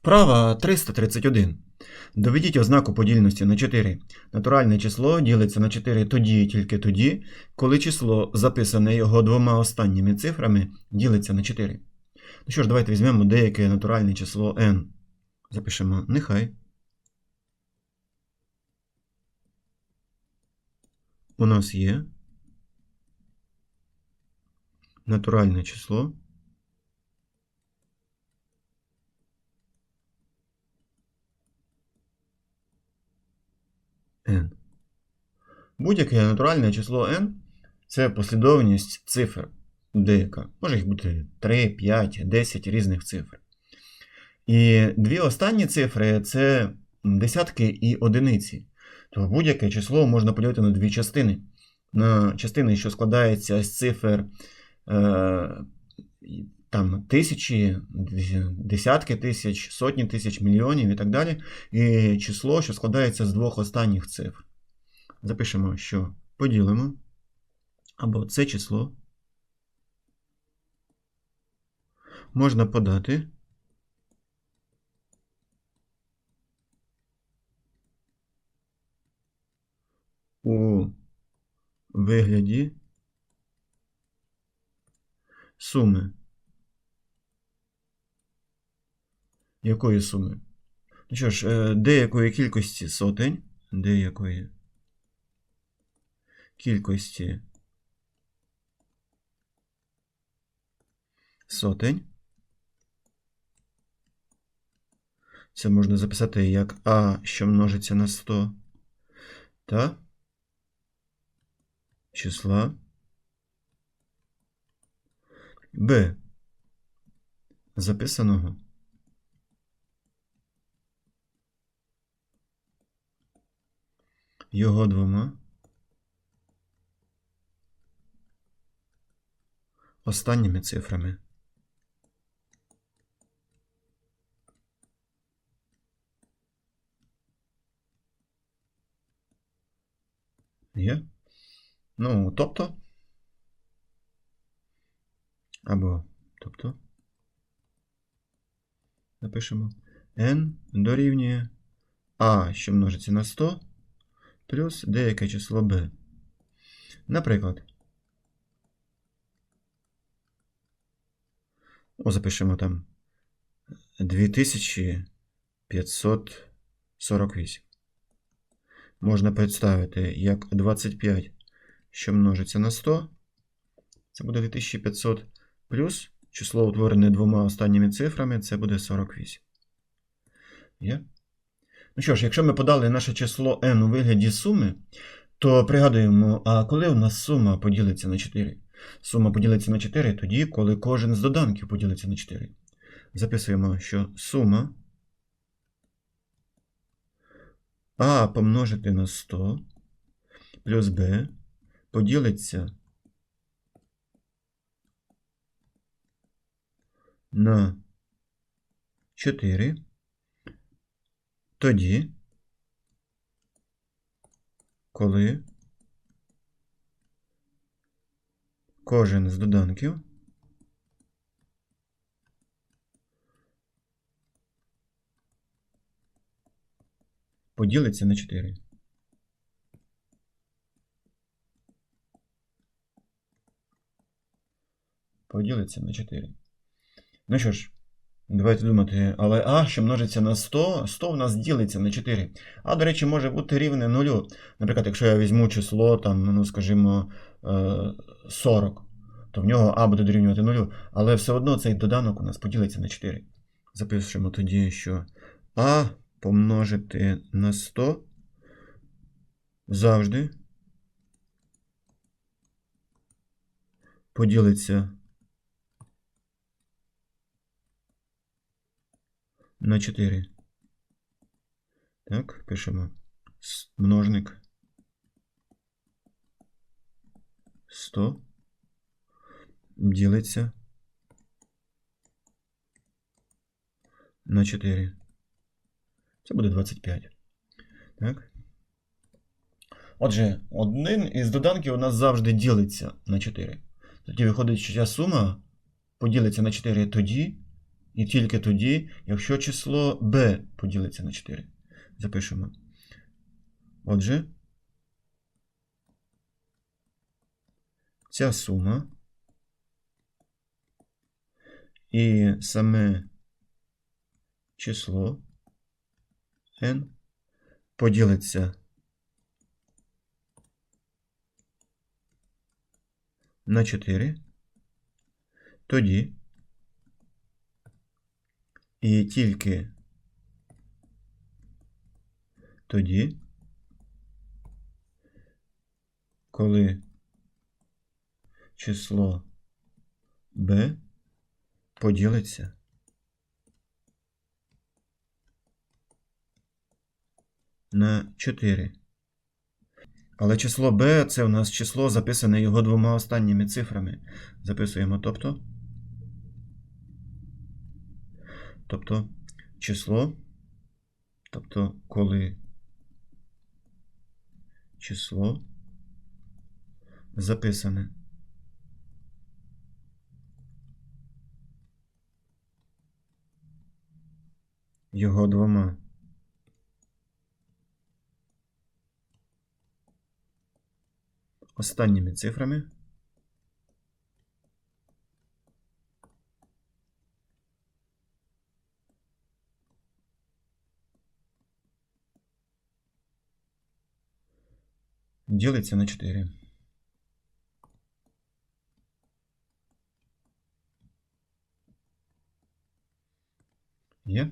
Вправа 331. Доведіть ознаку подільності на 4. Натуральне число ділиться на 4 тоді і тільки тоді, коли число, записане його двома останніми цифрами, ділиться на 4. Ну що ж, давайте візьмемо деяке натуральне число n. Запишемо нехай. У нас є натуральне число. n. Будь-яке натуральне число n це послідовність цифр деяка. Може їх бути 3, 5, 10 різних цифр. І дві останні цифри це десятки і одиниці. То будь-яке число можна поділити на дві частини. На частини, що складаються з цифр е, там, тисячі, десятки тисяч, сотні тисяч, мільйонів і так далі. І число, що складається з двох останніх цифр. Запишемо, що поділимо. Або це число можна подати у вигляді суми. Якої суми? Ну що ж, е, деякої кількості сотень, деякої кількості сотень. Це можна записати як А, що множиться на 100, та числа Б, записаного його двома останніми цифрами. Є? Ну, тобто. Або, тобто. Напишемо n дорівнює a, що множиться на 100, плюс деяке число b. Наприклад, О, запишемо там 2548. Можна представити як 25, що множиться на 100. Це буде 2500 плюс число, утворене двома останніми цифрами, це буде 48. Є? Ну що ж, якщо ми подали наше число n у вигляді суми, то пригадуємо, а коли у нас сума поділиться на 4? Сума поділиться на 4 тоді, коли кожен з доданків поділиться на 4. Записуємо, що сума А помножити на 100 плюс Б поділиться на 4. Тоді, коли кожен з доданків поділиться на 4. Поділиться на 4. Ну що ж, давайте думати, але А, що множиться на 100, 100 у нас ділиться на 4. А, до речі, може бути рівне 0. Наприклад, якщо я візьму число, там, ну, скажімо, 40, то в нього А буде дорівнювати 0. Але все одно цей доданок у нас поділиться на 4. Запишемо тоді, що А помножити на 100 завжди поділиться на 4. Так, пишемо множник 100 ділиться на 4. Це буде 25. Так. Отже, один із доданків у нас завжди ділиться на 4. Тоді виходить, що ця сума поділиться на 4 тоді, І тільки тоді, якщо число b поділиться на 4. Запишемо. Отже, ця сума і саме число n поділиться на 4, тоді і тільки тоді, коли число b поділиться на 4. Але число b це у нас число, записане його двома останніми цифрами. Записуємо тобто. Тобто число, тобто коли число записане. Його двома. Останніми цифрами ділиться на 4. Є?